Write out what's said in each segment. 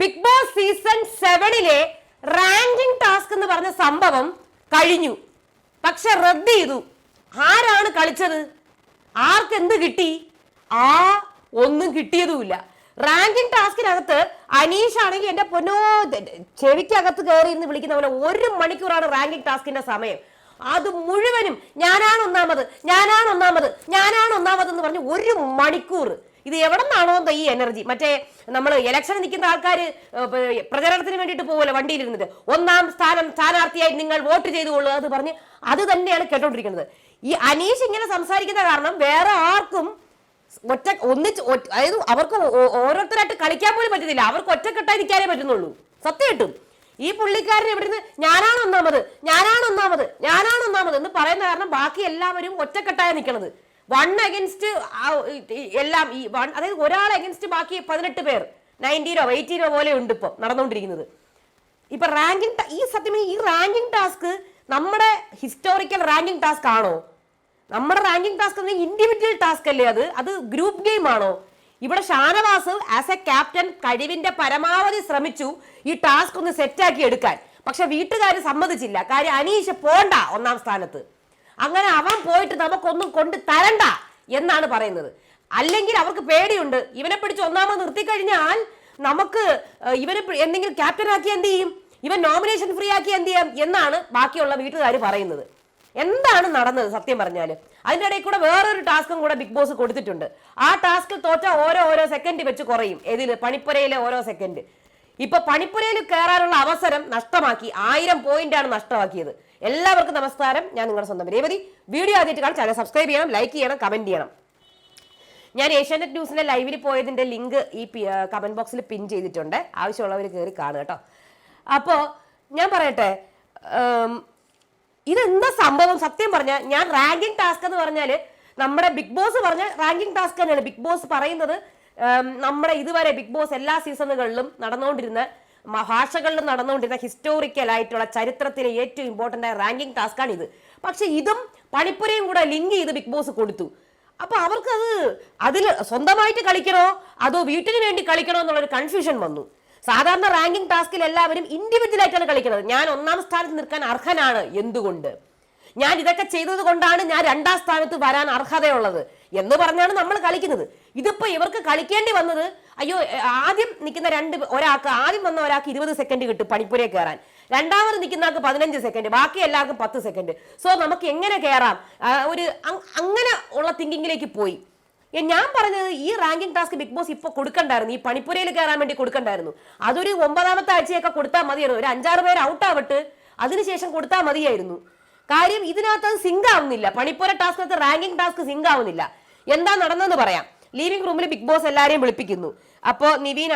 Big boss season സെവനിലെ ranking task എന്ന് പറഞ്ഞ സംഭവം കഴിഞ്ഞു. പക്ഷെ റദ്ദ് ചെയ്തു. ആരാണ് കളിച്ചത്? ആർക്ക് എന്ത് കിട്ടി? ആ ഒന്നും കിട്ടിയതുമില്ല. റാങ്കിങ് ടാസ്കിനകത്ത് അനീഷ് ആണെങ്കിൽ എന്റെ പൊന്നോ ചെവിക്കകത്ത് കയറി എന്ന് വിളിക്കുന്ന പോലെ ഒരു മണിക്കൂറാണ് റാങ്കിങ് ടാസ്കിന്റെ സമയം. അത് മുഴുവനും ഞാനാണ് ഒന്നാമത് ഞാനാണ് ഒന്നാമത് ഞാനാണ് ഒന്നാമത് എന്ന് പറഞ്ഞ് ഒരു മണിക്കൂർ ഇത് എവിടെ നിന്നാണോ ഈ എനർജി മറ്റേ നമ്മൾ ഇലക്ഷൻ നിൽക്കുന്ന ആൾക്കാർ പ്രചരണത്തിന് വേണ്ടിയിട്ട് പോകല്ലോ വണ്ടിയിലിരുന്നിട്ട് ഒന്നാം സ്ഥാനം സ്ഥാനാർത്ഥിയായി നിങ്ങൾ വോട്ട് ചെയ്തുകൊള്ളുക എന്ന് പറഞ്ഞ് അത് തന്നെയാണ് കേട്ടോണ്ടിരിക്കുന്നത്. ഈ അനീഷ് ഇങ്ങനെ സംസാരിക്കുന്ന കാരണം വേറെ ആർക്കും ഒറ്റ ഒന്നിച്ച് അതായത് അവർക്ക് ഓരോരുത്തരായിട്ട് കളിക്കാൻ പോലും പറ്റുന്നില്ല അവർക്ക് ഒറ്റക്കെട്ടായി നിൽക്കാനേ പറ്റുന്നുള്ളൂ. സത്യമായിട്ടും. ഈ പുള്ളിക്കാരൻ ഇവിടുന്ന് ഞാനാണ് ഒന്നാമത് ഞാനാണ് ഒന്നാമത് ഞാനാണ് ഒന്നാമത് എന്ന് പറയുന്ന കാരണം ബാക്കി എല്ലാവരും ഒറ്റക്കെട്ടായി നിൽക്കണത്. വൺ അഗൻസ്റ്റ് എല്ലാം ഈ വൺ അതായത് ഒരാൾ അഗൻസ്റ്റ് ബാക്കി പതിനെട്ട് പേർ. നയന്റീനോ എയ്റ്റീനോ പോലെ ഉണ്ട് ഇപ്പം നടന്നുകൊണ്ടിരിക്കുന്നത്. ഇപ്പൊ റാങ്കിങ് ഈ സത്യം ഈ റാങ്കിങ് ടാസ്ക് നമ്മുടെ ഹിസ്റ്റോറിക്കൽ റാങ്കിങ് ടാസ്ക് ആണോ? നമ്മുടെ റാങ്കിങ് ടാസ്ക് ഇൻഡിവിജ്വൽ ടാസ്ക് അല്ലേ അത്? അത് ഗ്രൂപ്പ് ഗെയിം ആണോ? ഇവിടെ ഷാനവാസ് ആസ് എ ക്യാപ്റ്റൻ കഴിവിന്റെ പരമാവധി ശ്രമിച്ചു ഈ ടാസ്ക് ഒന്ന് സെറ്റാക്കി എടുക്കാൻ. പക്ഷെ വീട്ടുകാർ സമ്മതിച്ചില്ല. കാര്യം അനീഷ് പോണ്ട ഒന്നാം സ്ഥാനത്ത്. അങ്ങനെ അവൻ പോയിട്ട് നമുക്കൊന്നും കൊണ്ട് തരണ്ട എന്നാണ് പറയുന്നത്. അല്ലെങ്കിൽ അവർക്ക് പേടിയുണ്ട്. ഇവനെ പിടിച്ച് ഒന്നാമത് നിർത്തി കഴിഞ്ഞാൽ നമുക്ക് ഇവനെ എന്തെങ്കിലും ക്യാപ്റ്റൻ ആക്കി എന്ത് ചെയ്യും? ഇവൻ നോമിനേഷൻ ഫ്രീ ആക്കി എന്ത് ചെയ്യാം? എന്നാണ് ബാക്കിയുള്ള വീട്ടുകാർ പറയുന്നത്. എന്താണ് നടന്നത് സത്യം പറഞ്ഞാൽ അതിന്റെ ഇടയിൽ കൂടെ വേറൊരു ടാസ്കും കൂടെ ബിഗ് ബോസ് കൊടുത്തിട്ടുണ്ട്. ആ ടാസ്കിൽ തോറ്റ ഓരോ ഓരോ സെക്കൻഡ് വെച്ച് കുറയും. ഇതിൽ പണിപ്പുരയിലെ ഓരോ സെക്കൻഡ് ഇപ്പൊ പണിപ്പുരയിൽ കയറാനുള്ള അവസരം നഷ്ടമാക്കി. ആയിരം പോയിന്റാണ് നഷ്ടമാക്കിയത്. എല്ലാവർക്കും നമസ്കാരം. ഞാൻ നിങ്ങളുടെ സ്വന്തം രേവതി. വീഡിയോ ആദ്യമായിട്ട് കാണാൻ ചാനൽ സബ്സ്ക്രൈബ് ചെയ്യണം ലൈക്ക് ചെയ്യണം കമന്റ് ചെയ്യണം. ഞാൻ ഏഷ്യാനെറ്റ് ന്യൂസിന്റെ ലൈവിൽ പോയതിന്റെ ലിങ്ക് ഈ കമന്റ് ബോക്സിൽ പിൻ ചെയ്തിട്ടുണ്ട്. ആവശ്യമുള്ളവർ കയറി കാണുക കേട്ടോ അപ്പോൾ ഞാൻ പറയട്ടെ ഇതെന്താ സംഭവം? സത്യം പറഞ്ഞാൽ ഞാൻ റാങ്കിങ് ടാസ്ക് എന്ന് പറഞ്ഞാൽ നമ്മുടെ ബിഗ് ബോസ് പറഞ്ഞ റാങ്കിങ് ടാസ്ക് തന്നെയാണ്. ബിഗ് ബോസ് പറയുന്നത് നമ്മുടെ ഇതുവരെ ബിഗ് ബോസ് എല്ലാ സീസണുകളിലും നടന്നുകൊണ്ടിരുന്ന ഭാഷകളിലും നടന്നുകൊണ്ടിരുന്ന ഹിസ്റ്റോറിക്കൽ ആയിട്ടുള്ള ചരിത്രത്തിലെ ഏറ്റവും ഇമ്പോർട്ടന്റ് ആയ റാങ്കിങ് ടാസ്ക്കാണ് ഇത്. പക്ഷെ ഇതും പണിപ്പുരയും കൂടെ ലിങ്ക് ചെയ്ത് ബിഗ് ബോസ് കൊടുത്തു. അപ്പൊ അവർക്കത് അതിൽ സ്വന്തമായിട്ട് കളിക്കണോ? അതോ വീട്ടിന് വേണ്ടി കളിക്കണോ എന്നുള്ളൊരു കൺഫ്യൂഷൻ വന്നു. സാധാരണ റാങ്കിങ് ടാസ്കിൽ എല്ലാവരും ഇൻഡിവിജ്വൽ ആയിട്ടാണ് കളിക്കുന്നത്. ഞാൻ ഒന്നാം സ്ഥാനത്ത് നിൽക്കാൻ അർഹനാണ് എന്തുകൊണ്ട്? ഞാൻ ഇതൊക്കെ ചെയ്തത് കൊണ്ടാണ് ഞാൻ രണ്ടാം സ്ഥാനത്ത് വരാൻ അർഹതയുള്ളത് എന്ന് പറഞ്ഞാണ് നമ്മൾ കളിക്കുന്നത്. ഇതിപ്പോ ഇവർക്ക് കളിക്കേണ്ടി വന്നത് അയ്യോ ആദ്യം നിൽക്കുന്ന രണ്ട് ഒരാൾക്ക് ആദ്യം വന്ന ഒരാൾക്ക് ഇരുപത് സെക്കൻഡ് കിട്ടും പണിപ്പുരയെ കയറാൻ. രണ്ടാമത് നിൽക്കുന്ന ആൾക്ക് പതിനഞ്ച് സെക്കൻഡ് ബാക്കി എല്ലാവർക്കും പത്ത് സെക്കൻഡ് സോ നമുക്ക് എങ്ങനെ കയറാം? ഒരു അങ്ങനെ ഉള്ള തിങ്കിങ്ങിലേക്ക് പോയി. ഞാൻ പറഞ്ഞത് ഈ റാങ്കിങ് ടാസ്ക് ബിഗ് ബോസ് ഇപ്പൊ കൊടുക്കണ്ടായിരുന്നു. ഈ പണിപ്പുരയിൽ കയറാൻ വേണ്ടി കൊടുക്കണ്ടായിരുന്നു. അതൊരു ഒമ്പതാമത്തെ ആഴ്ചയൊക്കെ കൊടുത്താൽ മതിയായിരുന്നു. ഒരു അഞ്ചാറ് പേര് ഔട്ട് ആവട്ട് അതിനുശേഷം കൊടുത്താൽ മതിയായിരുന്നു. കാര്യം ഇതിനകത്ത് അത് സിങ്ക് ആവുന്നില്ല. പണിപ്പുര ടാസ്കിനകത്ത് റാങ്കിങ് ടാസ്ക് സിങ്ക് ആവുന്നില്ല. എന്താ നടന്നെന്ന് പറയാം. ലീവിംഗ് റൂമിൽ ബിഗ് ബോസ് എല്ലാവരെയും വിളിപ്പിക്കുന്നു. അപ്പോ നിവീൻ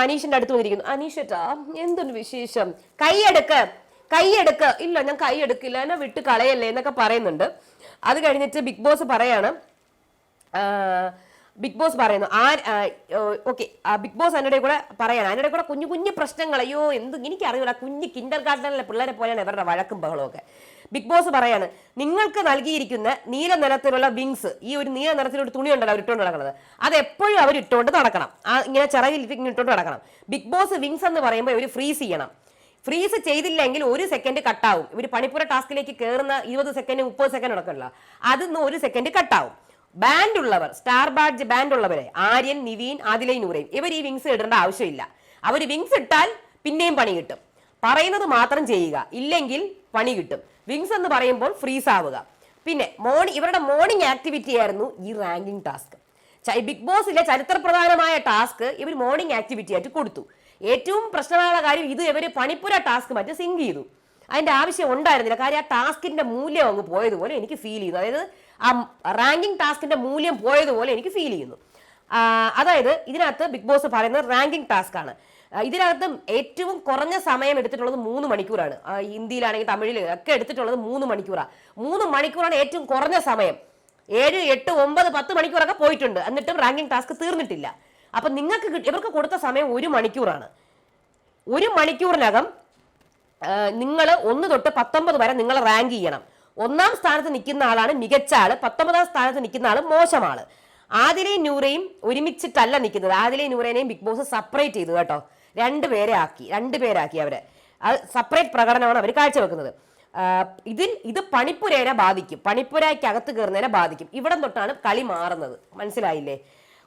അനീഷിന്റെ അടുത്ത് വന്നിരിക്കുന്നു. അനീഷേട്ടാ എന്തൊരു വിശേഷം? കൈയെടുക്ക് കൈയെടുക്ക്. ഇല്ല ഞാൻ കൈ എടുക്കില്ല എന്നെ വിട്ട് കളയല്ലേ എന്നൊക്കെ പറയുന്നുണ്ട്. അത് കഴിഞ്ഞിട്ട് ബിഗ് ബോസ് പറയാണ്. ബിഗ് ബോസ് പറയുന്നു ആ ഓക്കെ ബിഗ് ബോസ് അതിന്റെ കൂടെ പറയാണ്. അതിന്റെ കൂടെ കുഞ്ഞു കുഞ്ഞു പ്രശ്നങ്ങൾ. അയ്യോ എന്ത് എനിക്ക് അറിയില്ല കുഞ്ഞു കിൻഡർ ഗാർഡനിലെ പിള്ളേരെ പോലെയാണ് ഇവരുടെ വഴക്കും ബഹളവും ഒക്കെ. ബിഗ് ബോസ് പറയാണ് നിങ്ങൾക്ക് നൽകിയിരിക്കുന്ന നീല നിറത്തിലുള്ള വിങ്സ് ഈ ഒരു നീല നിലത്തിലൊരു തുണി ഉണ്ടല്ലോ അവർ ഇട്ടുകൊണ്ട് നടക്കുന്നത്. അത് എപ്പോഴും അവർ ഇട്ടുകൊണ്ട് നടക്കണം. ആ ഇങ്ങനെ ചിറകിൽ ഇട്ടുകൊണ്ട് നടക്കണം. ബിഗ് ബോസ് വിങ്സ് എന്ന് പറയുമ്പോൾ ഇവർ ഫ്രീസ് ചെയ്യണം. ഫ്രീസ് ചെയ്തില്ലെങ്കിൽ ഒരു സെക്കൻഡ് കട്ടാവും ഇവർ പണിപ്പുര ടാസ്കിലേക്ക് കയറുന്ന ഇരുപത് സെക്കൻഡ് മുപ്പത് സെക്കൻഡ് നടക്കണല്ലോ അതിന്ന് ഒരു സെക്കൻഡ് കട്ടാവും ബാൻഡ് ഉള്ളവർ സ്റ്റാർ ബാഡ്ജ് ബാൻഡ് ഉള്ളവരെ ആര്യൻ നിവീൻ ആദിലൈ നൂറയും ഇവർ ഈ വിങ്സ് ഇടേണ്ട ആവശ്യമില്ല. അവർ വിങ്സ് ഇട്ടാൽ പിന്നെയും പണി കിട്ടും. പറയുന്നത് മാത്രം ചെയ്യുക. ഇല്ലെങ്കിൽ പണി കിട്ടും. വിങ്സ് എന്ന് പറയുമ്പോൾ ഫ്രീസ് ആവുക. പിന്നെ മോർണിംഗ് ഇവരുടെ മോർണിംഗ് ആക്ടിവിറ്റി ആയിരുന്നു ഈ റാങ്കിങ് ടാസ്ക് ബിഗ് ബോസിലെ ചരിത്രപ്രധാനമായ ടാസ്ക് ഇവർ മോർണിംഗ് ആക്ടിവിറ്റി ആയിട്ട് കൊടുത്തു. ഏറ്റവും പ്രശ്നമായ കാര്യം ഇത് ഇവർ പണിപ്പുര ടാസ്ക് മറ്റ് സിങ്ക് ചെയ്തു. അതിന്റെ ആവശ്യം ഉണ്ടായിരുന്നില്ല. കാര്യം ആ ടാസ്കിന്റെ മൂല്യം അങ്ങ് പോയതുപോലെ എനിക്ക് ഫീൽ ചെയ്യുന്നു. അതായത് ആ റാങ്കിങ് ടാസ്കിന്റെ മൂല്യം പോയതുപോലെ എനിക്ക് ഫീൽ ചെയ്യുന്നു. അതായത് ഇതിനകത്ത് ബിഗ് ബോസ് പറയുന്നത് റാങ്കിങ് ടാസ്ക് ആണ്. ഇതിനകത്ത് ഏറ്റവും കുറഞ്ഞ സമയം എടുത്തിട്ടുള്ളത് മൂന്ന് മണിക്കൂറാണ്. ഹിന്ദിയിലാണെങ്കിൽ തമിഴിൽ ഒക്കെ എടുത്തിട്ടുള്ളത് മൂന്ന് മണിക്കൂറാണ് മൂന്ന് മണിക്കൂറാണ് ഏറ്റവും കുറഞ്ഞ സമയം. ഏഴ് എട്ട് ഒമ്പത് പത്ത് മണിക്കൂറൊക്കെ പോയിട്ടുണ്ട്. എന്നിട്ടും റാങ്കിങ് ടാസ്ക് തീർന്നിട്ടില്ല. അപ്പൊ നിങ്ങൾക്ക് ഇവർക്ക് കൊടുത്ത സമയം ഒരു മണിക്കൂറാണ്. ഒരു മണിക്കൂറിനകം നിങ്ങൾ ഒന്ന് തൊട്ട് പത്തൊമ്പത് വരെ നിങ്ങൾ റാങ്ക് ചെയ്യണം. ഒന്നാം സ്ഥാനത്ത് നിൽക്കുന്ന ആളാണ് മികച്ച ആൾ. പത്തൊമ്പതാം സ്ഥാനത്ത് നിൽക്കുന്ന ആൾ മോശം ആൾ. ആദിലയും നൂറയും ഒരുമിച്ചിട്ടല്ല നിൽക്കുന്നത്. ആദിലയും നൂറേനെയും ബിഗ് ബോസ് സെപ്പറേറ്റ് ചെയ്തു കേട്ടോ. രണ്ട് പേരെ ആക്കി രണ്ട് പേരാക്കി അവരെ. അത് സെപ്പറേറ്റ് പ്രകടനമാണ് അവർ കാഴ്ചവെക്കുന്നത്. ഇതിൽ ഇത് പണിപ്പുരേനെ ബാധിക്കും. പണിപ്പുരയ്ക്ക് അകത്ത് കയറുന്നതിനെ ബാധിക്കും. ഇവിടം തൊട്ടാണ് കളി മാറുന്നത്. മനസ്സിലായില്ലേ?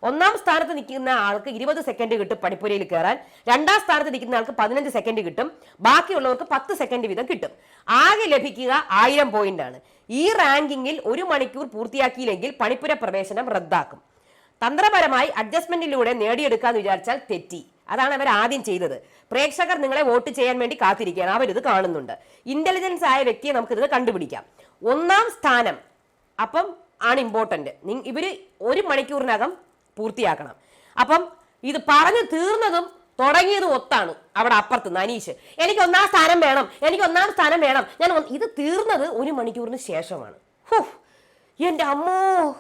ഒന്നാം സ്ഥാനത്ത് നിൽക്കുന്ന ആൾക്ക് ഇരുപത് സെക്കൻഡ് കിട്ടും പണിപ്പുരയിൽ കയറാൻ. രണ്ടാം സ്ഥാനത്ത് നിൽക്കുന്ന ആൾക്ക് പതിനഞ്ച് സെക്കൻഡ് കിട്ടും. ബാക്കിയുള്ളവർക്ക് പത്ത് സെക്കൻഡ് വീതം കിട്ടും. ആകെ ലഭിക്കുക ആയിരം പോയിന്റ് ആണ്. ഈ റാങ്കിങ്ങിൽ ഒരു മണിക്കൂർ പൂർത്തിയാക്കിയില്ലെങ്കിൽ പണിപ്പുര പ്രവേശനം റദ്ദാക്കും. തന്ത്രപരമായി അഡ്ജസ്റ്റ്മെന്റിലൂടെ നേടിയെടുക്കാന്ന് വിചാരിച്ചാൽ തെറ്റി. അതാണ് അവർ ആദ്യം ചെയ്തത്. പ്രേക്ഷകർ നിങ്ങളെ വോട്ട് ചെയ്യാൻ വേണ്ടി കാത്തിരിക്കുകയാണ്. അവരിത് കാണുന്നുണ്ട്. ഇന്റലിജൻസ് ആയ വ്യക്തിയെ നമുക്കിത് കണ്ടുപിടിക്കാം. ഒന്നാം സ്ഥാനം അപ്പം ആണ് ഇമ്പോർട്ടന്റ് ഇവർ ഒരു മണിക്കൂറിനകം പൂർത്തിയാക്കണം. അപ്പം ഇത് പറഞ്ഞു തീർന്നതും തുടങ്ങിയത് ഒത്താണ് അവിടെ അപ്പുറത്ത് നനീഷ് അനീഷ് എനിക്ക് ഒന്നാം സ്ഥാനം വേണം. എനിക്ക് ഒന്നാം സ്ഥാനം വേണം. ഞാൻ ഇത് തീർന്നത് ഒരു മണിക്കൂറിന് ശേഷമാണ്. ഹോ എന്റെ അമ്മോ!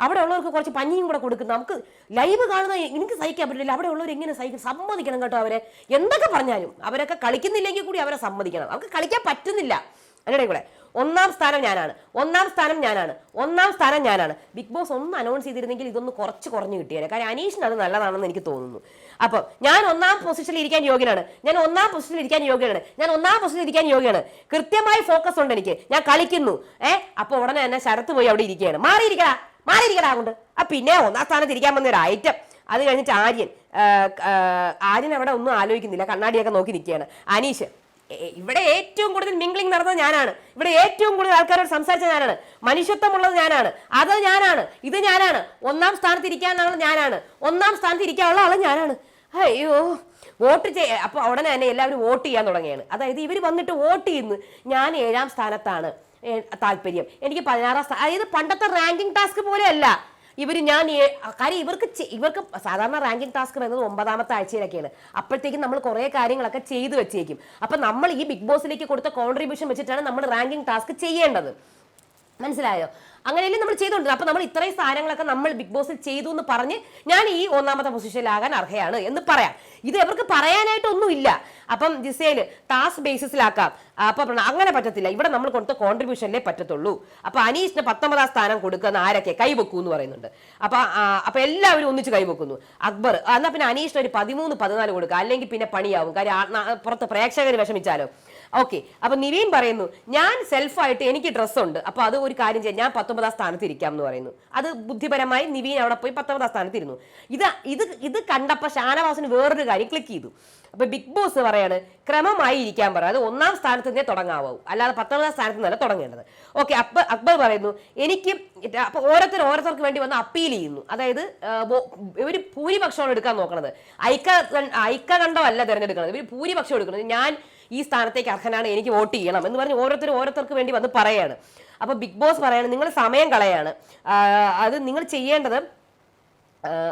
അവിടെ ഉള്ളവർക്ക് കുറച്ച് പഞ്ഞിയും കൂടെ കൊടുക്കും നമുക്ക് ലൈവ് കാണുന്ന എനിക്ക് സഹിക്കാൻ പറ്റില്ല. അവിടെ ഉള്ളവർ എങ്ങനെ സഹിക്കും? സമ്മതിക്കണം കേട്ടോ അവരെ. എന്തൊക്കെ പറഞ്ഞാലും അവരൊക്കെ കളിക്കുന്നില്ലെങ്കിൽ കൂടി അവരെ സമ്മതിക്കണം. അവർക്ക് കളിക്കാൻ പറ്റുന്നില്ല. അതിനിടെ കൂടെ ഒന്നാം സ്ഥാനം ഞാനാണ്. ഒന്നാം സ്ഥാനം ഞാനാണ്. ഒന്നാം സ്ഥാനം ഞാനാണ്. ബിഗ് ബോസ് ഒന്ന് അനൗൺസ് ചെയ്തിരുന്നെങ്കിൽ ഇതൊന്ന് കുറച്ച് കുറഞ്ഞു കിട്ടിയേനെ. കാര്യം അനീഷിന് അത് നല്ലതാണെന്ന് എനിക്ക് തോന്നുന്നു. അപ്പം ഞാൻ ഒന്നാം പൊസിഷനിൽ ഇരിക്കാൻ യോഗ്യനാണ്. ഞാൻ ഒന്നാം പൊസിഷനിൽ ഇരിക്കാൻ യോഗ്യനാണ്. ഞാൻ ഒന്നാം പൊസിഷനിൽ ഇരിക്കാൻ യോഗ്യനാണ്. കൃത്യമായി ഫോക്കസ് ഉണ്ട് എനിക്ക്. ഞാൻ കളിക്കുന്നു. ഏഹ് അപ്പോൾ ഉടനെ തന്നെ ശരത്ത് പോയി അവിടെ ഇരിക്കുകയാണ്. മാറിയിരിക്കടാ. മാറിയിരിക്കടാ കൊണ്ട്. ആ പിന്നെ ഒന്നാം സ്ഥാനത്ത് ഇരിക്കാൻ വന്ന ഒരു ഐറ്റം അത് കഴിഞ്ഞിട്ട് ആര്യൻ. ആര്യൻ അവിടെ ഒന്നും ആലോചിക്കുന്നില്ല. കണ്ണാടിയൊക്കെ നോക്കി നിൽക്കുകയാണ്. അനീഷ് ഇവിടെ ഏറ്റവും കൂടുതൽ മിംഗ്ലിംഗ് നടന്നത് ഞാനാണ്. ഇവിടെ ഏറ്റവും കൂടുതൽ ആൾക്കാരോട് സംസാരിച്ച ഞാനാണ്. മനുഷ്യത്വമുള്ളത് ഞാനാണ്. അത് ഞാനാണ്. ഇത് ഞാനാണ്. ഒന്നാം സ്ഥാനത്ത് ഇരിക്കാനുള്ള ഞാനാണ്. ഒന്നാം സ്ഥാനത്ത് ഇരിക്കാനുള്ള ആൾ ഞാനാണ്. അയ്യോ. വോട്ട് ചെയ്യ അപ്പൊ ഉടനെ തന്നെ എല്ലാവരും വോട്ട് ചെയ്യാൻ തുടങ്ങിയാണ് അതായത് ഇവർ വന്നിട്ട് വോട്ട് ചെയ്യുന്നു. ഞാൻ ഏഴാം സ്ഥാനത്താണ്. താല്പര്യം. എനിക്ക് പതിനാറാം അതായത് പണ്ടത്തെ റാങ്കിങ് ടാസ്ക് പോലെയല്ല. ഇവർ ഞാൻ കാര്യം ഇവർക്ക് ഇവർക്ക് സാധാരണ റാങ്കിങ് ടാസ്ക് വരുന്നത് ഒമ്പതാമത്തെ ആഴ്ചയിലൊക്കെയാണ്. അപ്പോഴത്തേക്കും നമ്മൾ കുറേ കാര്യങ്ങളൊക്കെ ചെയ്തു വെച്ചേക്കും. അപ്പം നമ്മൾ ഈ ബിഗ് ബോസിലേക്ക് കൊടുത്ത കോൺട്രിബ്യൂഷൻ വെച്ചിട്ടാണ് നമ്മൾ റാങ്കിങ് ടാസ്ക് ചെയ്യേണ്ടത്. മനസ്സിലായോ? അങ്ങനെയല്ലേ നമ്മൾ ചെയ്തുകൊണ്ട് അപ്പൊ നമ്മൾ ഇത്രയും സാധനങ്ങളൊക്കെ നമ്മൾ ബിഗ് ബോസിൽ ചെയ്തു എന്ന് പറഞ്ഞ് ഞാൻ ഈ ഒന്നാമത്തെ പൊസിഷനിലാകാൻ അർഹയാണ് എന്ന് പറയാം. ഇത് അവർക്ക് പറയാനായിട്ടൊന്നുമില്ല. അപ്പം ജിസേൽ ടാസ്ക് ബേസിസിലാക്കാം അപ്പൊ അങ്ങനെ പറ്റത്തില്ല. ഇവിടെ നമ്മൾ കൊടുത്ത കോൺട്രിബ്യൂഷനിലേ പറ്റത്തുള്ളൂ. അപ്പൊ അനീഷിന് പത്തൊമ്പതാം സ്ഥാനം കൊടുക്കുന്ന ആരൊക്കെ? കൈവെക്കൂ എന്ന് പറയുന്നുണ്ട്. അപ്പൊ അപ്പൊ എല്ലാവരും ഒന്നിച്ച് കൈവെക്കുന്നു. അക്ബർ എന്നാ പിന്നെ അനീഷിന് ഒരു പതിമൂന്ന് പതിനാല് കൊടുക്കുക അല്ലെങ്കിൽ പിന്നെ പണിയാവും. കാര്യം പുറത്ത് പ്രേക്ഷകർ വിഷമിച്ചാലോ? ഓക്കെ അപ്പൊ നിവീൻ പറയുന്നു ഞാൻ സെൽഫായിട്ട് എനിക്ക് ഡ്രസ്സുണ്ട് അപ്പൊ അത് ഒരു കാര്യം ചെയ്യാം. ഞാൻ പത്തൊമ്പതാം സ്ഥാനത്ത് ഇരിക്കാം എന്ന് പറയുന്നു. അത് ബുദ്ധിപരമായി നിവീൻ അവിടെ പോയി പത്തൊമ്പതാം സ്ഥാനത്ത് ഇരുന്നു. ഇത് ഇത് ഇത് കണ്ടപ്പോ ഷാനവാസിന് വേറൊരു കാര്യം ക്ലിക്ക് ചെയ്തു. അപ്പൊ ബിഗ് ബോസ് പറയാണ് ക്രമമായി ഇരിക്കാൻ പറ. അത് ഒന്നാം സ്ഥാനത്ത് നിന്നേ തുടങ്ങാവൂ. അല്ലാതെ പത്തൊമ്പതാം സ്ഥാനത്ത് നിന്നല്ല തുടങ്ങേണ്ടത്. ഓക്കെ അക്ബർ അക്ബർ പറയുന്നു എനിക്ക് അപ്പൊ ഓരോരുത്തർ ഓരോരുത്തർക്ക് വേണ്ടി വന്ന് അപ്പീൽ ചെയ്യുന്നു. അതായത് ഇവർ ഭൂരിപക്ഷമാണ് എടുക്കാൻ നോക്കണത്. ഐക്യ ഐക്യകണ്ഠമല്ല തിരഞ്ഞെടുക്കുന്നത് ഇവർ ഭൂരിപക്ഷം എടുക്കുന്നത് ഞാൻ ഈ സ്ഥാനത്തേക്ക് അർഹനാണ് എനിക്ക് വോട്ട് ചെയ്യണം എന്ന് പറഞ്ഞ് ഓരോരുത്തർ ഓരോരുത്തർക്ക് വേണ്ടി വന്ന് പറയാണ്. അപ്പോൾ ബിഗ് ബോസ് പറയാണ് നിങ്ങൾ സമയം കളയാണ്. അത് നിങ്ങൾ ചെയ്യേണ്ടത്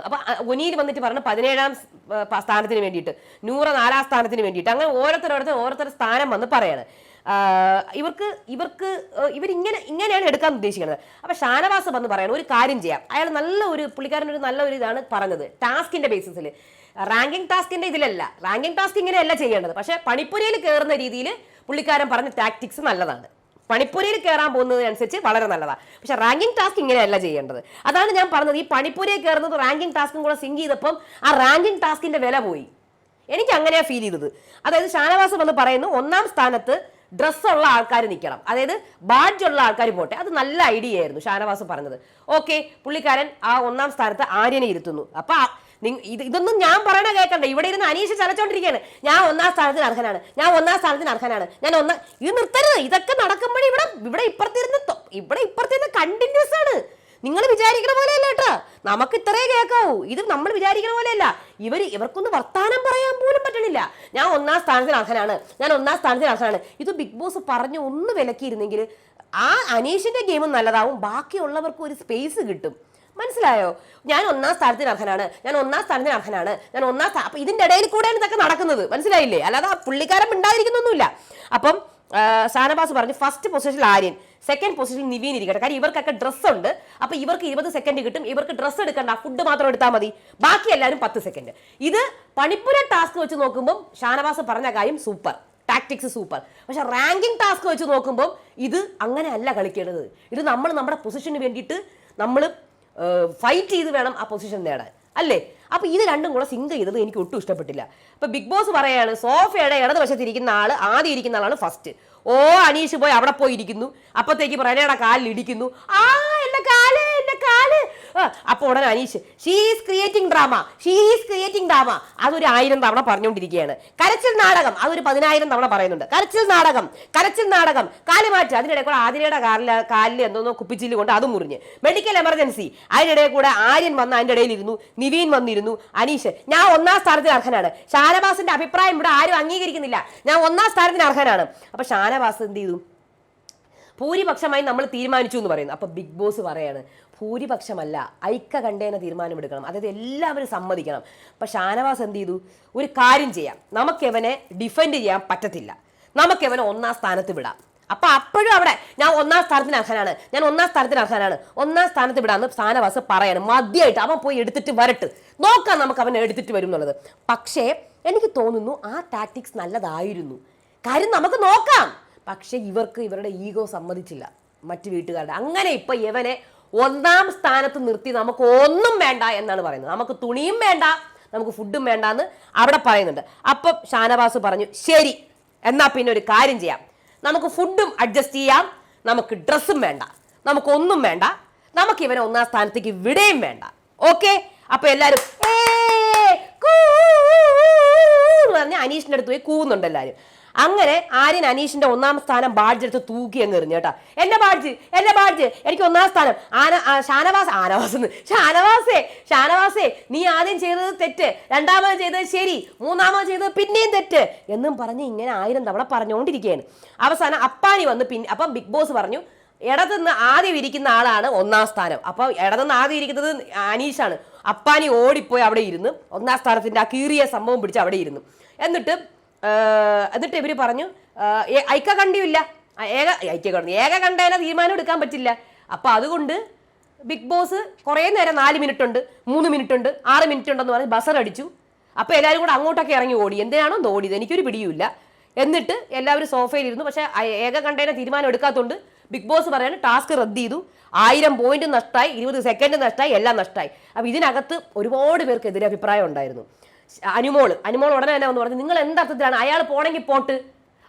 അപ്പൊ ഒനിയിൽ വന്നിട്ട് പറഞ്ഞ പതിനേഴാം സ്ഥാനത്തിന് വേണ്ടിയിട്ട് നൂറ് നാലാം സ്ഥാനത്തിന് വേണ്ടിയിട്ട് അങ്ങനെ ഓരോരുത്തർ ഓരോരുത്തർ സ്ഥാനം വന്ന് പറയാണ്. ഇവർക്ക് ഇവർക്ക് ഇവരിങ്ങനെ ഇങ്ങനെയാണ് എടുക്കാൻ ഉദ്ദേശിക്കുന്നത്. അപ്പൊ ഷാനവാസ് വന്ന് പറയണം ഒരു കാര്യം ചെയ്യാം. അയാൾ നല്ല ഒരു പുള്ളിക്കാരൻ ഒരു നല്ല ഒരു ഇതാണ് പറഞ്ഞത് ടാസ്കിന്റെ ബേസിസിൽ റാങ്കിങ് ടാസ്കിന്റെ ഇതിലല്ല. റാങ്കിങ് ടാസ്ക് ഇങ്ങനെയല്ല ചെയ്യേണ്ടത്. പക്ഷേ പണിപ്പുരയിൽ കയറുന്ന രീതിയിൽ പുള്ളിക്കാരൻ പറഞ്ഞ ടാക്ടിക്സ് നല്ലതാണ്. പണിപ്പുരയിൽ കയറാൻ പോകുന്നതിനനുസരിച്ച് വളരെ നല്ലതാണ് പക്ഷെ റാങ്കിങ് ടാസ്ക് ഇങ്ങനെയല്ല ചെയ്യേണ്ടത്. അതാണ് ഞാൻ പറഞ്ഞത്. ഈ പണിപ്പുരയിൽ കയറുന്നത് റാങ്കിങ് ടാസ്കും കൂടെ സിങ്ക് ചെയ്തപ്പം ആ റാങ്കിങ് ടാസ്കിന്റെ വില പോയി. എനിക്ക് അങ്ങനെയാണ് ഫീൽ ചെയ്തത്. അതായത് ഷാനവാസ് വന്ന് പറയുന്നു ഒന്നാം സ്ഥാനത്ത് ഡ്രസ്സുള്ള ആൾക്കാർ നിൽക്കണം. അതായത് ബാഡ്ജ് ഉള്ള ആൾക്കാർ പോട്ടെ. അത് നല്ല ഐഡിയ ആയിരുന്നു ഷാനവാസ് പറഞ്ഞത്. ഓക്കെ പുള്ളിക്കാരൻ ആ ഒന്നാം സ്ഥാനത്ത് ആര്യനെ ഇരുത്തുന്നു. അപ്പൊ ഇത് ഇതൊന്നും ഞാൻ പറയണ കേൾക്കണ്ട ഇവിടെ ഇരുന്ന് അനീഷ് ചലച്ചോണ്ടിരിക്കുകയാണ് ഞാൻ ഒന്നാം സ്ഥാനത്തിന് അർഹനാണ്. ഞാൻ ഒന്നാം സ്ഥാനത്തിന് അർഹനാണ്. ഞാൻ ഒന്നാം ഇത് നിർത്തരുത്. ഇതൊക്കെ നടക്കുമ്പോഴേ ഇവിടെ ഇവിടെ ഇപ്പുറത്തിരുന്ന് ഇവിടെ ഇപ്പുറത്തിരുന്ന് കണ്ടിന്യൂസ് ആണ്. നിങ്ങൾ വിചാരിക്കണ പോലെയല്ല കേട്ടോ. നമുക്ക് ഇത്രേ കേൾക്കാവൂ ഇത് നമ്മൾ വിചാരിക്കണ പോലെയല്ല. ഇവർ ഇവർക്കൊന്ന് വർത്താനം പറയാൻ പോലും പറ്റണില്ല. ഞാൻ ഒന്നാം സ്ഥാനത്തിന് അർഹനാണ്. ഞാൻ ഒന്നാം സ്ഥാനത്തിന് അർഹനാണ്. ഇത് ബിഗ് ബോസ് പറഞ്ഞ് ഒന്ന് വിലക്കിയിരുന്നെങ്കിൽ ആ അനീഷിന്റെ ഗെയിമും നല്ലതാവും. ബാക്കിയുള്ളവർക്ക് ഒരു സ്പേസ് കിട്ടും. മനസ്സിലായോ? ഞാൻ ഒന്നാം സ്ഥാനത്തിന് അർഹനാണ്. ഞാൻ ഒന്നാം സ്ഥാനത്തിന് അർഹനാണ്. ഞാൻ ഒന്നാം സ്ഥാ അപ്പൊ ഇതിന്റെ ഇടയിൽ കൂടെയാണ് ഇതൊക്കെ നടക്കുന്നത്. മനസ്സിലായില്ലേ? അല്ലാതെ ആ പുള്ളിക്കാരൻ ഉണ്ടായിരിക്കുന്നൊന്നുമില്ല അപ്പം സാനബാസ് പറഞ്ഞു ഫസ്റ്റ് പൊസിഷനിൽ ആര്യൻ സെക്കൻഡ് പൊസിഷനിൽ നിവീൻ ഇരിക്കട്ടെ. കാര്യം ഇവർക്കൊക്കെ ഡ്രസ്സ് ഉണ്ട്. അപ്പൊ ഇവർക്ക് ഇരുപത് സെക്കൻഡ് കിട്ടും. ഇവർക്ക് ഡ്രസ്സ് എടുക്കണ്ട. ഫുഡ് മാത്രം എടുത്താൽ മതി. ബാക്കി എല്ലാവരും പത്ത് സെക്കൻഡ് ഇത് പണിപ്പുര ടാസ്ക് വെച്ച് നോക്കുമ്പോൾ ഷാനവാസ് പറഞ്ഞ കാര്യം സൂപ്പർ ടാക്ടിക്സ് സൂപ്പർ പക്ഷെ റാങ്കിങ് ടാസ്ക് വെച്ച് നോക്കുമ്പോൾ ഇത് അങ്ങനെയല്ല കളിക്കേണ്ടത്. ഇത് നമ്മൾ നമ്മുടെ പൊസിഷന് വേണ്ടിയിട്ട് നമ്മൾ ഫൈറ്റ് ചെയ്ത് വേണം ആ പൊസിഷൻ നേടാൻ. അല്ലേ? അപ്പൊ ഇത് രണ്ടും കൂടെ സിങ്ക് ചെയ്തത് എനിക്ക് ഒട്ടും ഇഷ്ടപ്പെട്ടില്ല. അപ്പൊ ബിഗ് ബോസ് പറയാണ് സോഫയുടെ ഇടതുവശത്തിരിക്കുന്ന ആൾ ആദ്യം ഇരിക്കുന്ന ആളാണ് ഫസ്റ്റ് ഓ അനീഷ് പോയി അവിടെ പോയി ഇരിക്കുന്നു അപ്പത്തേക്ക് പ്രണയുടെ കാലിൽ ഇടിക്കുന്നു ആ അപ്പൊ ഉടനെ Aneesh she's creating drama she's creating drama അതൊരു ആയിരം തവണ പറഞ്ഞുകൊണ്ടിരിക്കുകയാണ്. കരച്ചിൽ നാടകം അതൊരു പതിനായിരം തവണ പറയുന്നുണ്ട്. കരച്ചിൽ നാടകം കരച്ചിൽ നാടകം. കാൽ മാറ്റി അതിനിടെ കൂടെ ആതിരയുടെ കാലിൽ കാലിൽ എന്തോന്നോ കുപ്പിച്ചില്ല് കൊണ്ട് അത് മുറിഞ്ഞ്. മെഡിക്കൽ എമർജൻസി അതിനിടെ കൂടെ ആര്യൻ വന്ന് അതിന്റെ ഇടയിൽ ഇരുന്നു നിവീൻ വന്നിരുന്നു. അനീഷ് ഞാൻ ഒന്നാം സ്ഥാനത്തിന് അർഹനാണ്. ഷാനവാസിന്റെ അഭിപ്രായം ഇവിടെ ആരും അംഗീകരിക്കുന്നില്ല. ഞാൻ ഒന്നാം സ്ഥാനത്തിന് അർഹനാണ്. അപ്പൊ ഷാനവാസ് എന്ത് ചെയ്തു? ഭൂരിപക്ഷമായി നമ്മൾ തീരുമാനിച്ചു എന്ന് പറയുന്നു. അപ്പോൾ ബിഗ് ബോസ് പറയാണ് ഭൂരിപക്ഷമല്ല ഐക്യകണ്ഠേന തീരുമാനമെടുക്കണം അതായത് എല്ലാവരും സമ്മതിക്കണം. അപ്പൊ ഷാനവാസ് എന്ത് ചെയ്തു? ഒരു കാര്യം ചെയ്യാം. നമുക്കെവനെ ഡിഫെൻഡ് ചെയ്യാൻ പറ്റത്തില്ല. നമുക്കെവനെ ഒന്നാം സ്ഥാനത്ത് വിടാം. അപ്പൊ അപ്പോഴും അവിടെ ഞാൻ ഒന്നാം സ്ഥാനത്തിന് അർഹനാണ്. ഞാൻ ഒന്നാം സ്ഥാനത്തിന് അർഹനാണ്. ഒന്നാം സ്ഥാനത്ത് വിടാന്ന് സ്ഥാനവാസ് പറയാണ്. മദ്യമായിട്ട് അവൻ പോയി എടുത്തിട്ട് വരട്ട്. നോക്കാം നമുക്ക് അവൻ എടുത്തിട്ട് വരും എന്നുള്ളത്. പക്ഷേ എനിക്ക് തോന്നുന്നു ആ ടാക്ടിക്സ് നല്ലതായിരുന്നു. കാര്യം നമുക്ക് നോക്കാം. പക്ഷെ ഇവർക്ക് ഇവരുടെ ഈഗോ സമ്മതിച്ചില്ല. മറ്റു വീട്ടുകാരുടെ. അങ്ങനെ ഇപ്പൊ ഇവനെ ഒന്നാം സ്ഥാനത്ത് നിർത്തി നമുക്ക് ഒന്നും വേണ്ട എന്നാണ് പറയുന്നത്. നമുക്ക് തുണിയും വേണ്ട നമുക്ക് ഫുഡും വേണ്ട എന്ന് അവിടെ പറയുന്നുണ്ട്. അപ്പം ഷാനവാസ് പറഞ്ഞു ശരി എന്നാൽ പിന്നെ ഒരു കാര്യം ചെയ്യാം. നമുക്ക് ഫുഡും അഡ്ജസ്റ്റ് ചെയ്യാം. നമുക്ക് ഡ്രസ്സും വേണ്ട. നമുക്കൊന്നും വേണ്ട. നമുക്ക് ഇവനെ ഒന്നാം സ്ഥാനത്തേക്ക് വിടേം വേണ്ട. ഓക്കെ അപ്പൊ എന്ന് പറഞ്ഞ് അനീഷിന്റെ അടുത്ത് പോയി കൂവുന്നുണ്ട് എല്ലാരും. അങ്ങനെ ആര്യൻ അനീഷിന്റെ ഒന്നാം സ്ഥാനം ബാഡ്ജ് എടുത്ത് തൂക്കി അങ്ങ് എറിഞ്ഞു കേട്ടാ. എന്റെ ബാഡ്ജ് എന്റെ ബാഡ്ജ് എനിക്ക് ഒന്നാം സ്ഥാനം. ആന ഷാനവാസ് ആനവാസ് ഷാനവാസേ ഷാനവാസേ നീ ആദ്യം ചെയ്തത് തെറ്റ്. രണ്ടാമത് ചെയ്തത് ശരി. മൂന്നാമത് ചെയ്തത് പിന്നെയും തെറ്റ്. എന്നും പറഞ്ഞ് ഇങ്ങനെ ആയിരം തവണ പറഞ്ഞുകൊണ്ടിരിക്കുകയാണ്. അവസാനം അപ്പാനി വന്ന് പിന്നെ അപ്പം ബിഗ് ബോസ് പറഞ്ഞു ഇടതുനിന്ന് ആദ്യം ഇരിക്കുന്ന ആളാണ് ഒന്നാം സ്ഥാനം. അപ്പോൾ ഇടതുനിന്ന് ആദ്യം ഇരിക്കുന്നത് അനീഷാണ്. അപ്പാനി ഓടിപ്പോയി അവിടെ ഇരുന്ന് ഒന്നാം സ്ഥാനത്തിന്റെ ആ കീറിയ സംഭവം പിടിച്ച് അവിടെ ഇരുന്നു. എന്നിട്ട് എന്നിട്ട് ഇവർ പറഞ്ഞു ഐക്യകണ്ഠിയില്ല ഏക ഐക്യകണ്ഠി ഏക കണ്ടേനെ തീരുമാനം എടുക്കാൻ പറ്റില്ല. അപ്പൊ അതുകൊണ്ട് ബിഗ് ബോസ് കുറേ നേരം നാല് മിനിറ്റ് ഉണ്ട് മൂന്ന് മിനിറ്റ് ഉണ്ട് ആറ് മിനിറ്റ് ഉണ്ടെന്ന് പറഞ്ഞ് ബസർ അടിച്ചു. അപ്പൊ എല്ലാവരും കൂടെ അങ്ങോട്ടൊക്കെ ഇറങ്ങി ഓടി. എന്തിനാണോ ഓടിയത്? എനിക്കൊരു പിടിയുമില്ല. എന്നിട്ട് എല്ലാവരും സോഫയിൽ ഇരുന്നു. പക്ഷെ ഏക കണ്ടേനെ തീരുമാനം എടുക്കാത്തതുകൊണ്ട് ബിഗ് ബോസ് പറയാണ് ടാസ്ക് റദ്ദ് ചെയ്തു. ആയിരം പോയിന്റ് നഷ്ടമായി ഇരുപത് സെക്കൻഡ് നഷ്ടമായി എല്ലാം നഷ്ടമായി അപ്പൊ ഇതിനകത്ത് ഒരുപാട് പേർക്ക് എതിരഭിപ്രായം ഉണ്ടായിരുന്നു. അനുമോൾ. അനുമോൾ ഉടനെ തന്നെ വന്ന് പറഞ്ഞു നിങ്ങൾ എന്തർത്ഥത്തിലാണ് അയാൾ പോണെങ്കിൽ പോട്ട്.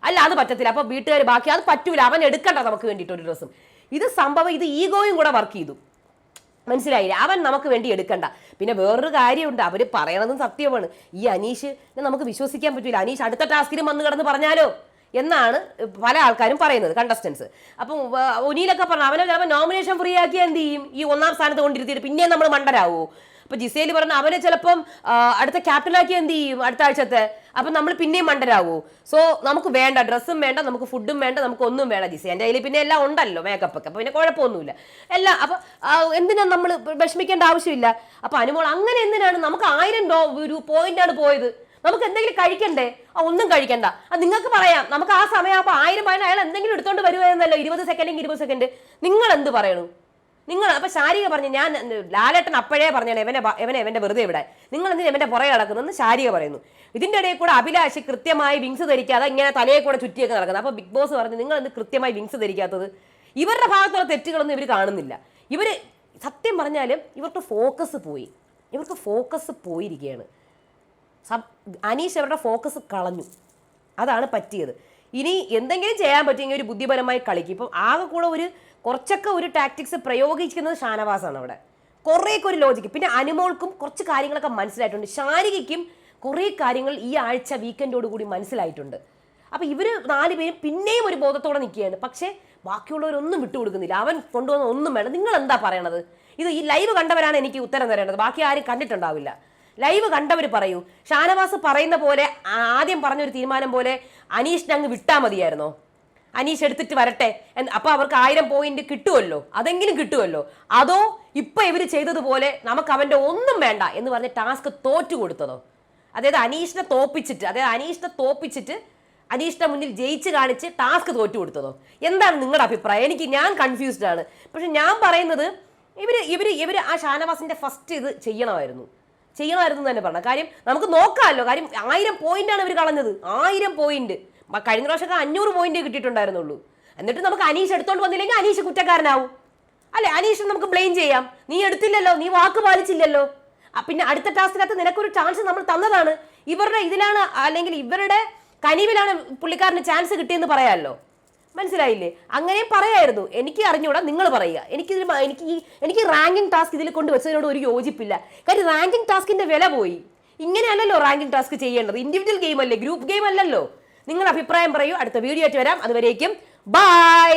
അല്ല അത് പറ്റത്തില്ല. അപ്പൊ വീട്ടുകാർ ബാക്കി അത് പറ്റൂല. അവൻ എടുക്കണ്ട നമുക്ക് വേണ്ടിയിട്ട് ഒരു ഡ്രസ്സും. ഇത് സംഭവം ഇത് ഈഗോയും കൂടെ വർക്ക് ചെയ്തു. മനസ്സിലായില്ലേ? അവൻ നമുക്ക് വേണ്ടി എടുക്കണ്ട. പിന്നെ വേറൊരു കാര്യമുണ്ട്. അവർ പറയണതും സത്യമാണ്. ഈ അനീഷ് നമുക്ക് വിശ്വസിക്കാൻ പറ്റില്ല അനീഷ് അടുത്ത ടാസ്കിലും വന്ന് കിടന്ന് പറഞ്ഞാലോ? എന്നാണ് പല ആൾക്കാരും പറയുന്നത് കണ്ടസ്റ്റൻസ് അപ്പം ഒനിയിലൊക്കെ പറഞ്ഞു അവനെ ചിലപ്പോൾ നോമിനേഷൻ ഫ്രീ ആക്കിയാൽ എന്ത് ചെയ്യും? ഈ ഒന്നാം സ്ഥാനത്ത് കൊണ്ടിരുത്തിയിട്ട് പിന്നെയും നമ്മൾ മണ്ടരാവോ? അപ്പൊ ജിസേൽ പറഞ്ഞു അവനെ ചിലപ്പം അടുത്ത ക്യാപ്റ്റനാക്കി എന്ത് ചെയ്യും അടുത്ത ആഴ്ചത്തെ? അപ്പൊ നമ്മൾ പിന്നെയും മണ്ടരാവോ സോ നമുക്ക് വേണ്ട ഡ്രസ്സും വേണ്ട നമുക്ക് ഫുഡും വേണ്ട നമുക്ക് ഒന്നും വേണ്ട ജിസേ. എന്റെ കയ്യിൽ പിന്നെ എല്ലാം ഉണ്ടല്ലോ മേക്കപ്പ് ഒക്കെ. അപ്പൊ പിന്നെ കുഴപ്പമൊന്നുമില്ല. എല്ലാം അപ്പൊ എന്തിനാ നമ്മൾ വിഷമിക്കേണ്ട ആവശ്യമില്ല. അപ്പൊ അനുമോൾ അങ്ങനെ എന്തിനാണ് നമുക്ക് ആയിരം ഒരു പോയിന്റാണ് പോയത്. നമുക്ക് എന്തെങ്കിലും കഴിക്കണ്ടേ? ആ ഒന്നും കഴിക്കണ്ട. അത് നിങ്ങൾക്ക് പറയാം. നമുക്ക് ആ സമയം അപ്പൊ ആയിരം പതിനായിരം എന്തെങ്കിലും എടുത്തോണ്ട് വരുവായിരുന്നല്ലോ. ഇരുപത് സെക്കൻഡ് ഇരുപത് സെക്കൻഡ് നിങ്ങൾ എന്ത് പറയണു? നിങ്ങൾ അപ്പൊ ശാരിക പറഞ്ഞു ഞാൻ ലാലേട്ടൻ അപ്പോഴേ പറഞ്ഞാണ് എവനെ എവനെ എവന്റെ വെറുതെ ഇവിടെ നിങ്ങൾ എന്തിനാ എവന്റെ പുറകെ നടക്കുന്നതെന്ന് ശാരിക പറയുന്നു. ഇതിന്റെ ഇടയിൽ കൂടെ അഭിലാഷ് കൃത്യമായി വിങ്സ് ധരിക്കാതെ ഇങ്ങനെ തലയെ കൂടെ ചുറ്റിയൊക്കെ നടക്കുന്നത്. അപ്പൊ ബിഗ് ബോസ് പറഞ്ഞു നിങ്ങൾ എന്ത് കൃത്യമായി വിങ്സ് ധരിക്കാത്തത്? ഇവരുടെ ഭാഗത്തുള്ള തെറ്റുകളൊന്നും ഇവർ കാണുന്നില്ല. ഇവർ സത്യം പറഞ്ഞാലും ഇവർക്ക് ഫോക്കസ് പോയി. ഇവർക്ക് ഫോക്കസ് പോയിരിക്കുകയാണ്. അനീഷ് അവരുടെ ഫോക്കസ് കളഞ്ഞു. അതാണ് പറ്റിയത്. ഇനി എന്തെങ്കിലും ചെയ്യാൻ പറ്റുമെങ്കിൽ ഒരു ബുദ്ധിപരമായി കളിക്കും. ഇപ്പം ആകെ കൂടെ ഒരു കുറച്ചൊക്കെ ഒരു ടാക്ടിക്സ് പ്രയോഗിക്കുന്നത് ഷാനവാസാണ് അവിടെ. കുറേയൊക്കെ ഒരു ലോജിക്ക് പിന്നെ അനുമോൾക്കും കുറച്ച് കാര്യങ്ങളൊക്കെ മനസ്സിലായിട്ടുണ്ട്. ശാരികയ്ക്കും കുറേ കാര്യങ്ങൾ ഈ ആഴ്ച വീക്കെൻഡോട് കൂടി മനസ്സിലായിട്ടുണ്ട്. അപ്പൊ ഇവർ നാല് പേരും പിന്നെയും ഒരു ബോധത്തോടെ നിൽക്കുകയാണ്. പക്ഷേ ബാക്കിയുള്ളവരൊന്നും വിട്ടുകൊടുക്കുന്നില്ല അവൻ കൊണ്ടുവന്ന ഒന്നും വേണം നിങ്ങൾ എന്താ പറയണത്? ഇത് ഈ ലൈവ് കണ്ടവരാണ് എനിക്ക് ഉത്തരം തരേണ്ടത്. ബാക്കി ആരും കണ്ടിട്ടുണ്ടാവില്ല. ലൈവ് കണ്ടവർ പറയൂ. ഷാനവാസ് പറയുന്ന പോലെ ആദ്യം പറഞ്ഞൊരു തീരുമാനം പോലെ അനീഷിനെ അങ്ങ് വിട്ടാൽ മതിയായിരുന്നോ? അനീഷ് എടുത്തിട്ട് വരട്ടെ അപ്പൊ അവർക്ക് ആയിരം പോയിന്റ് കിട്ടുമല്ലോ അതെങ്കിലും കിട്ടുമല്ലോ അതോ ഇപ്പൊ ഇവർ ചെയ്തതുപോലെ നമുക്ക് അവന്റെ ഒന്നും വേണ്ട എന്ന് പറഞ്ഞ് ടാസ്ക് തോറ്റു കൊടുത്തതോ? അതായത് അനീഷിനെ തോപ്പിച്ചിട്ട് അതായത് അനീഷിനെ തോപ്പിച്ചിട്ട് അനീഷിന്റെ മുന്നിൽ ജയിച്ച് കാണിച്ച് ടാസ്ക് തോറ്റു കൊടുത്തതോ? എന്താണ് നിങ്ങളുടെ അഭിപ്രായം? എനിക്ക് ഞാൻ കൺഫ്യൂസ്ഡ് ആണ്. പക്ഷെ ഞാൻ പറയുന്നത് ഇവർ ഇവർ ഇവർ ആ ഷാനവാസിന്റെ ഫസ്റ്റ് ഇത് ചെയ്യണമായിരുന്നു. ചെയ്യണമായിരുന്നു എന്ന് തന്നെ പറഞ്ഞ കാര്യം നമുക്ക് നോക്കാമല്ലോ. കാര്യം ആയിരം ആണ് ഇവർ കളഞ്ഞത്. ആയിരം പോയിന്റ് കഴിഞ്ഞ പ്രാവശ്യമൊക്കെ അഞ്ഞൂറ് പോയിന്റ് കിട്ടിയിട്ടുണ്ടായിരുന്നുള്ളൂ. എന്നിട്ട് നമുക്ക് അനീഷ് എടുത്തോണ്ട് വന്നില്ലെങ്കിൽ അനീഷ് കുറ്റക്കാരനാവും. അല്ലെ? അനീഷ് നമുക്ക് ബ്ലെയിം ചെയ്യാം. നീ എടുത്തില്ലല്ലോ നീ വാക്ക് പാലിച്ചില്ലല്ലോ. പിന്നെ അടുത്ത ടാസ്കിനകത്ത് നിനക്കൊരു ചാൻസ് നമ്മൾ തന്നതാണ്. ഇവരുടെ ഇതിലാണ് അല്ലെങ്കിൽ ഇവരുടെ കനിവിലാണ് പുള്ളിക്കാരന് ചാൻസ് കിട്ടിയെന്ന് പറയാമല്ലോ. മനസ്സിലായില്ലേ? അങ്ങനെയും പറയായിരുന്നു. എനിക്ക് അറിഞ്ഞൂടാ നിങ്ങൾ പറയുക. എനിക്ക് ഇതിൽ എനിക്ക് ഈ എനിക്ക് റാങ്കിങ് ടാസ്ക് ഇതിൽ കൊണ്ട് വെച്ചതിനോട് ഒരു യോജിപ്പില്ല. കാര്യം റാങ്കിങ് ടാസ്കിന്റെ വില പോയി. ഇങ്ങനെയല്ലല്ലോ റാങ്കിങ് ടാസ്ക് ചെയ്യേണ്ടത്. ഇൻഡിവിജ്വൽ ഗെയിം അല്ലേ? ഗ്രൂപ്പ് ഗെയിം അല്ലല്ലോ. നിങ്ങളുടെ അഭിപ്രായം പറയൂ. അടുത്ത വീഡിയോ ആയിട്ട് വരാം. അതുവരേക്കും ബൈ!